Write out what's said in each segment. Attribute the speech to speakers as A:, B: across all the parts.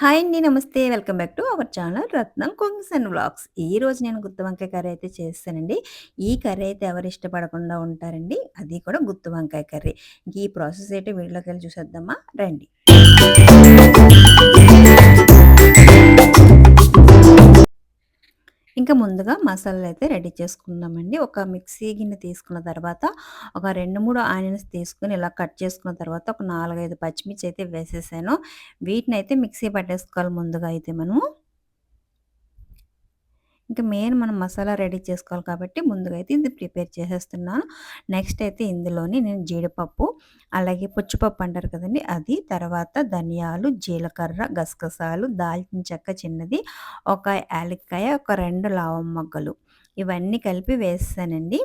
A: Hi అండి. నమస్తే. Welcome back to our channel Ratnam కొంగ్స్ and vlogs. ఈరోజు నేను గుత్తి వంకాయ కర్రీ అయితే చేస్తానండి. ఈ కర్రీ అయితే ఎవరు ఇష్టపడకుండా ఉంటారండి. అది కూడా గుత్తి వంకాయ కర్రీ. ఈ ప్రాసెస్ అయితే వీడియోలోకెళ్ళి చూసేద్దామా రండి. ఇంకా ముందుగా మసాలాలు అయితే రెడీ చేసుకుందామండి. ఒక మిక్సీ గిన్నె తీసుకున్న తర్వాత ఒక 2, 3 ఆనియన్స్ తీసుకొని ఇలా కట్ చేసుకున్న తర్వాత ఒక 4, 5 పచ్చిమిర్చి అయితే వేసేసాను. వీటిని అయితే మిక్సీ పట్టేసుకోవాలి ముందుగా అయితే మనము. ఇంకా మెయిన్ మనం మసాలా రెడీ చేసుకోవాలి కాబట్టి ముందుగా అయితే ఇది ప్రిపేర్ చేసేస్తున్నాను. నెక్స్ట్ అయితే ఇందులోని నేను జీడిపప్పు, అలాగే పుచ్చిపప్పు అంటారు కదండి అది, తర్వాత ధనియాలు, జీలకర్ర, గసగసాలు, దాల్చిన చెక్క చిన్నది, ఒక యాలక్కాయ, ఒక రెండు లావం మొగ్గలు ఇవన్నీ కలిపి వేసానండి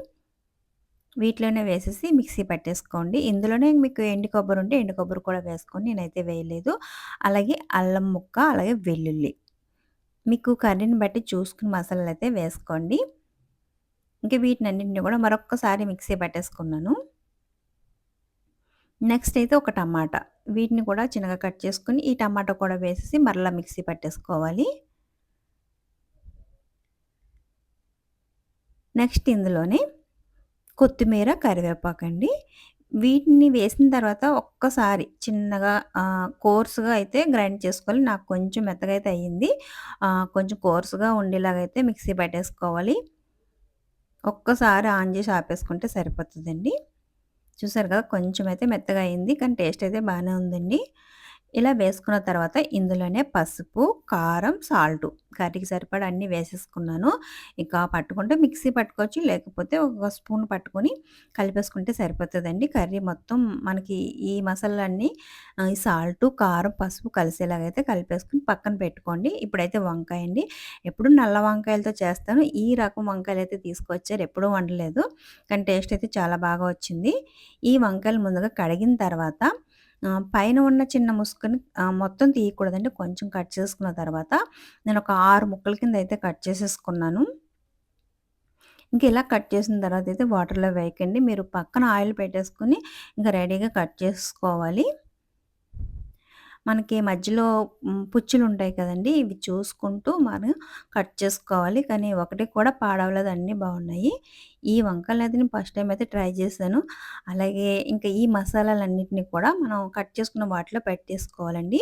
A: వీటిలోనే వేసేసి మిక్సీ పట్టేసుకోండి. ఇందులోనే మీకు ఎండు కొబ్బరి ఉంటే ఎండు కొబ్బరి కూడా వేసుకొని నేనైతే వేయలేదు. అలాగే అల్లం ముక్క, అలాగే వెల్లుల్లి. మీకు కర్రీని బట్టి చూసుకుని మసాలాలు అయితే వేసుకోండి. ఇంకా వీటిని అన్నింటిని కూడా మరొక్కసారి మిక్సీ పట్టేసుకున్నాను. నెక్స్ట్ అయితే ఒక టమాటా. వీటిని కూడా చిన్నగా కట్ చేసుకుని ఈ టమాటా కూడా వేసేసి మరలా మిక్సీ పట్టేసుకోవాలి. నెక్స్ట్ ఇందులోనే కొత్తిమీర, కరివేపాకండి. వీటిని వేసిన తర్వాత ఒక్కసారి చిన్నగా కోర్సుగా కోర్స్‌గా అయితే గ్రైండ్ చేసుకోవాలి. నాకు కొంచెం మెత్తగా అయితే అయ్యింది. కొంచెం కోర్స్‌గా ఉండేలాగా అయితే మిక్సీ పట్టేసుకోవాలి. ఒక్కసారి ఆన్ చేసి ఆపేసుకుంటే సరిపోతుందండి చూసారు కదా! కొంచెం అయితే మెత్తగా అయింది. కానీ టేస్ట్ అయితే బాగానే ఉందండి. ఇలా వేసుకున్న తర్వాత ఇందులోనే పసుపు, కారం, సాల్టు కర్రీకి సరిపడా అన్నీ వేసేసుకున్నాను. ఇక పట్టుకుంటే మిక్సీ పట్టుకోవచ్చు. లేకపోతే ఒక స్పూన్ పట్టుకొని కలిపేసుకుంటే సరిపోతుందండి కర్రీ మొత్తం మనకి ఈ మసాలాలన్నీ ఈ సాల్టు, కారం, పసుపు కలిసేలాగైతే కలిపేసుకొని పక్కన పెట్టుకోండి. ఇప్పుడైతే వంకాయ అండి. ఎప్పుడు నల్ల వంకాయలతో చేస్తాను. ఈ రకం వంకాయలు అయితే తీసుకొచ్చారు. ఎప్పుడూ వండలేదు. కానీ టేస్ట్ అయితే చాలా బాగా వచ్చింది. ఈ వంకాయలు ముందుగా కడిగిన తర్వాత పైన ఉన్న చిన్న ముసుకుని మొత్తం తీయకూడదండి. కొంచెం కట్ చేసుకున్న తర్వాత నేను ఒక ఆరు ముక్కల కింద అయితే కట్ చేసేసుకున్నాను. ఇంకా ఇలా కట్ చేసిన తర్వాత అయితే వాటర్‌లో వేయకండి. మీరు పక్కన ఆయిల్ పెట్టేసుకుని ఇంకా రెడీగా కట్ చేసుకోవాలి. మనకి మధ్యలో పుచ్చులు ఉంటాయి కదండి ఇవి చూసుకుంటూ మనం కట్ చేసుకోవాలి. కానీ ఒకటి కూడా పాడవలేదు. అన్నీ బాగున్నాయి. ఈ వంకాయలైతే నేను ఫస్ట్ టైం అయితే ట్రై చేశాను. అలాగే ఇంకా ఈ మసాలాలన్నింటినీ కూడా మనం కట్ చేసుకున్న వాటిలో పెట్టేసుకోవాలండి.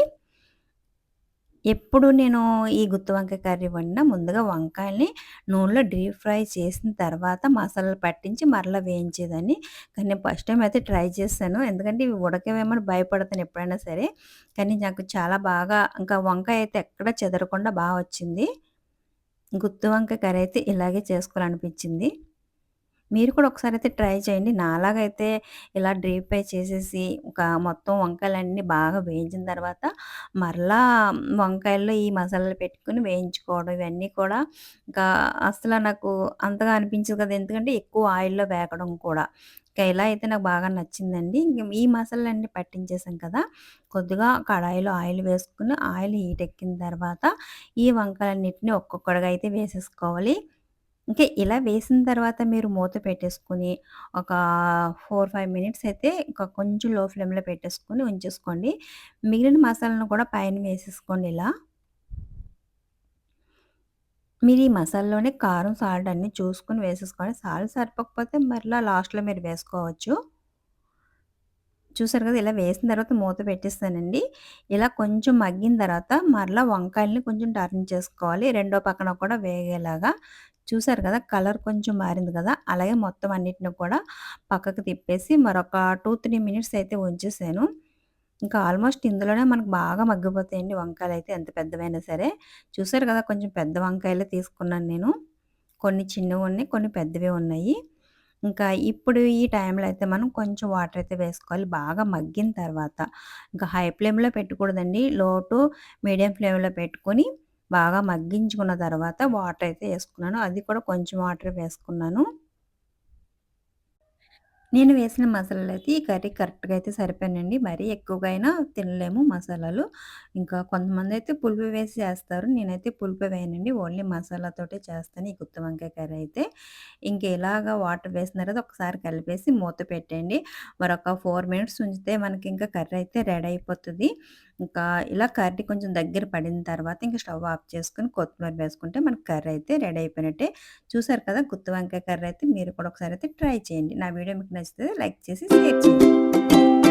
A: ఎప్పుడు నేను ఈ గుత్తి వంకాయ కర్రీ వండినా ముందుగా వంకాయల్ని నూనెలో డీప్ ఫ్రై చేసిన తర్వాత మసాలాలు పట్టించి మరలా వేయించేదాన్ని. కానీ నేను ఫస్ట్ టైం అయితే ట్రై చేశాను. ఎందుకంటే ఇవి ఉడకవేమని భయపడతాను ఎప్పుడైనా సరే. కానీ నాకు చాలా బాగా ఇంకా వంకాయ అయితే ఎక్కడ చెదరకుండా బాగా వచ్చింది. గుత్తి వంకాయ కర్రీ అయితే ఇలాగే చేసుకోవాలనిపించింది. మీరు కూడా ఒకసారి అయితే ట్రై చేయండి. నాలాగైతే ఇలా డీప్ ఫ్రై చేసేసి ఒక మొత్తం వంకాయలన్నీ బాగా వేయించిన తర్వాత మరలా వంకాయల్లో ఈ మసాలాలు పెట్టుకొని వేయించుకోవడం ఇవన్నీ కూడా ఇంకా అసలు నాకు అంతగా అనిపించదు కదా! ఎందుకంటే ఎక్కువ ఆయిల్‌లో వేగడం కూడా. ఇంకా ఇలా అయితే నాకు బాగా నచ్చిందండి. ఇంక ఈ మసాలాలన్నీ పట్టించేసాం కదా! కొద్దిగా కడాయిలో ఆయిల్ వేసుకుని ఆయిల్ హీట్ ఎక్కిన తర్వాత ఈ వంకాయలన్నిటిని ఒక్కొక్కడిగా అయితే వేసేసుకోవాలి. ఇంకా ఇలా వేసిన తర్వాత మీరు మూత పెట్టేసుకొని ఒక 4, 5 మినిట్స్ అయితే ఇంకా కొంచెం లో ఫ్లేమ్‌లో పెట్టేసుకొని ఉంచేసుకోండి. మిగిలిన మసాలాను కూడా పైన వేసేసుకోండి ఇలా. మీరు ఈ మసాలాలోనే కారం, సాల్ట్ అన్నీ చూసుకొని వేసేసుకోండి. సాల్ట్ సరిపోకపోతే మరలా లాస్ట్‌లో మీరు వేసుకోవచ్చు. చూసారు కదా! ఇలా వేసిన తర్వాత మూత పెట్టేసానండి. ఇలా కొంచెం మగ్గిన తర్వాత మరలా వంకాయలని కొంచెం టర్న్ చేసుకోవాలి. రెండో పక్కన కూడా వేగేలాగా. చూసారు కదా! కలర్ కొంచెం మారింది కదా! అలాగే మొత్తం అన్నిటిని కూడా పక్కకు తిప్పేసి మరొక 2, 3 మినిట్స్ అయితే ఉంచేసాను. ఇంకా ఆల్మోస్ట్ ఇందులోనే మనకు బాగా మగ్గిపోతాయండి వంకాయలు అయితే ఎంత పెద్దవైనా సరే. చూసారు కదా! కొంచెం పెద్ద వంకాయలే తీసుకున్నాను నేను. కొన్ని చిన్నవి ఉన్నాయి కొన్ని పెద్దవి ఉన్నాయి. ఇంకా ఇప్పుడు ఈ టైంలో అయితే మనం కొంచెం వాటర్ అయితే వేసుకోవాలి. బాగా మగ్గిన తర్వాత ఇంకా హై ఫ్లేమ్‌లో పెట్టకూడదండి. లో టు మీడియం ఫ్లేమ్‌లో పెట్టుకొని బాగా మగ్గించుకున్న తర్వాత వాటర్ అయితే వేసుకున్నాను అది కూడా కొంచెం వాటర్ వేసుకున్నాను. నేను వేసిన మసాలాలు అయితే ఈ కర్రీ కరెక్ట్‌గా అయితే సరిపోయాయండి. మరీ ఎక్కువగా అయినా తినలేము మసాలాలు. ఇంకా కొంతమంది అయితే పులుపు వేసి చేస్తారు. నేనైతే పులుపు వేయనండి. ఓన్లీ మసాలాతోటే చేస్తాను ఈ గుత్తి వంకాయ కర్రీ అయితే. ఇంకా ఇలాగా వాటర్ వేసిన తర్వాత ఒకసారి కలిపేసి మూత పెట్టండి మరొక ఫోర్ మినిట్స్ ఉంచితే మనకి ఇంకా కర్రీ అయితే రెడీ అయిపోతుంది ఇంకా ఇలా కర్రీ కొంచెం దగ్గర పడిన తర్వాత ఇంకా స్టవ్ ఆఫ్ చేసుకొని కొత్తిమీర వేసుకుంటే మనకి కర్రీ అయితే రెడీ అయిపోయినట్టే. చూసారు కదా! గుత్తి వంకాయ కర్రీ అయితే మీరు కూడా ఒకసారి అయితే ట్రై చేయండి. నా వీడియో మీకు నచ్చితే లైక్ చేసి షేర్ చేయండి.